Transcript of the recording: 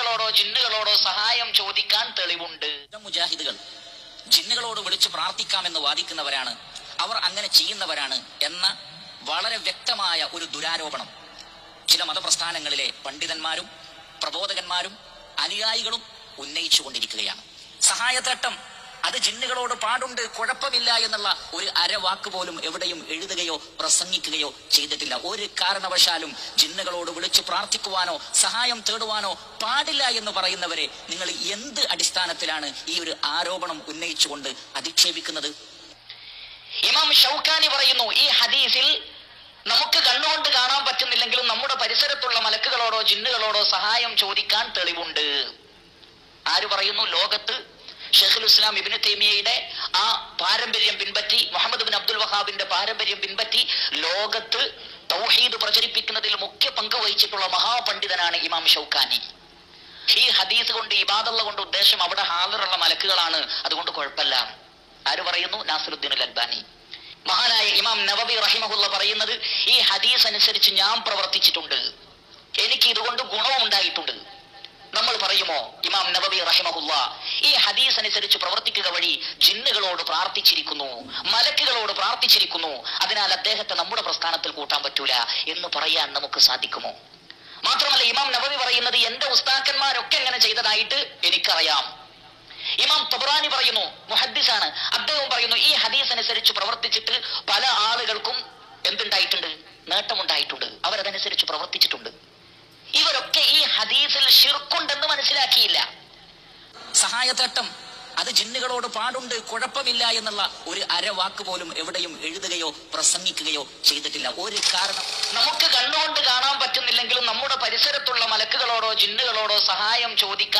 മലക്കുകളോടോ ജിന്നുകളോടോ സഹായം ചോദിക്കാൻ തെളിവുണ്ട്. മുജാഹിദുകൾ. ജിന്നുകളോട് വിളിച്ച് പ്രാർത്ഥിക്കാമെന്ന് വാദിക്കുന്നവരാണ്. അവർ അങ്ങനെ ചെയ്യുന്നവരാണ് എന്ന വളരെ വ്യക്തമായ ഒരു ദുരാരോപണം. ചില മതപ്രസ്ഥാനങ്ങളിലെ പണ്ഡിതന്മാരും പ്രബോധകന്മാരും അനുയായികളും ഉന്നയിച്ചുകൊണ്ടിരിക്കുകയാണ്. സഹായത്തട്ടം അത് ജിന്നുകളോട് പാടുണ്ട് കുഴപ്പമില്ല എന്നുള്ള ഒരു അരവാക്ക് പോലും എവിടെയും എഴുതുകയോ പ്രസംഗിക്കുകയോ ചെയ്തിട്ടില്ല. ഒരു കാരണവശാലും ജിന്നുകളോട് വിളിച്ചു പ്രാർത്ഥിക്കുവാനോ സഹായം തേടുവാനോ പാടില്ല എന്ന് പറയുന്നവരെ നിങ്ങൾ എന്ത് അടിസ്ഥാനത്തിലാണ് ഈ ഒരു ആരോപണം ഉന്നയിച്ചുകൊണ്ട് അധിക്ഷേപിക്കുന്നത്? ഇമാം ഷൗക്കാനി പറയുന്നു ഈ ഹദീസിൽ നമുക്ക് കണ്ണുകൊണ്ട് കാണാൻ പറ്റുന്നില്ലെങ്കിലും നമ്മുടെ പരിസരത്തുള്ള മലക്കുകളോടോ ജിന്നുകളോടോ സഹായം ചോദിക്കാൻ തെളിവുണ്ട്. ആര് പറയുന്നു? ലോകത്ത് ഷെഖുൽ ഇസ്ലാം ഇബിന് തേമിയയുടെ ആ പാരമ്പര്യം പിൻപറ്റി മുഹമ്മദ് ബിൻ അബ്ദുൽ വഹാബിന്റെ പാരമ്പര്യം പിൻപറ്റി ലോകത്ത് തൗഹീദ് പ്രചരിപ്പിക്കുന്നതിൽ മുഖ്യ പങ്ക് വഹിച്ചിട്ടുള്ള മഹാപണ്ഡിതനാണ് ഇമാം ഷൗക്കാനി ഈ ഹദീസ് കൊണ്ട് ഇബാദുള്ള കൊണ്ട് ഉദ്ദേശം അവിടെ ഹാജറുള്ള മലക്കുകളാണ്. അതുകൊണ്ട് കുഴപ്പമില്ല. ആര് പറയുന്നു? Nasiruddin al Albani. മഹാനായ ഇമാം നവബി റഹിമഹുല്ല പറയുന്നത് ഈ ഹദീസ് അനുസരിച്ച് ഞാൻ പ്രവർത്തിച്ചിട്ടുണ്ട്. എനിക്ക് ഇതുകൊണ്ട് ഗുണവും ഉണ്ടായിട്ടുണ്ട്. നമ്മൾ പറയുമോ ഇമാം നബബി റഹിമഹുല്ല ഈ ഹദീസ് അനുസരിച്ച് പ്രവർത്തിക്കുക വഴി ജിന്നുകളോട് പ്രാർത്ഥിച്ചിരിക്കുന്നു മലക്കുകളോട് പ്രാർത്ഥിച്ചിരിക്കുന്നു അതിനാൽ അദ്ദേഹത്തെ നമ്മുടെ പ്രസ്ഥാനത്തിൽ കൂട്ടാൻ പറ്റൂല എന്ന് പറയാൻ നമുക്ക് സാധിക്കുമോ? മാത്രമല്ല ഇമാം നബവി പറയുന്നത് എന്റെ ഉസ്താക്കന്മാരൊക്കെ എങ്ങനെ ചെയ്തതായിട്ട് എനിക്കറിയാം. ഇമാം തബറാനി പറയുന്നു മുഹദ്ദിസാണ്. അദ്ദേഹം പറയുന്നു ഈ ഹദീസ് അനുസരിച്ച് പ്രവർത്തിച്ചിട്ട് പല ആളുകൾക്കും എന്തുണ്ടായിട്ടുണ്ട്? നേട്ടമുണ്ടായിട്ടുണ്ട്. അവരതനുസരിച്ച് പ്രവർത്തിച്ചിട്ടുണ്ട്. ഇവരൊക്കെ ഹദീസിൽ ഷിർക്കുണ്ടെന്ന് മനസ്സിലാക്കിയില്ല. സഹായത്തട്ടം അത് ജിന്നുകളോട് പാടുണ്ട് കുഴപ്പമില്ല എന്നുള്ള ഒരു അരവാക്ക് പോലും എവിടെയും എഴുതുകയോ പ്രസംഗിക്കുകയോ ചെയ്തിട്ടില്ല. ഒരു കാരണം നമുക്ക് കണ്ണുകൊണ്ട് കാണാൻ പറ്റുന്നില്ലെങ്കിലും നമ്മുടെ പരിസരത്തുള്ള മലക്കുകളോടോ ജിന്നുകളോടോ സഹായം ചോദിക്കാൻ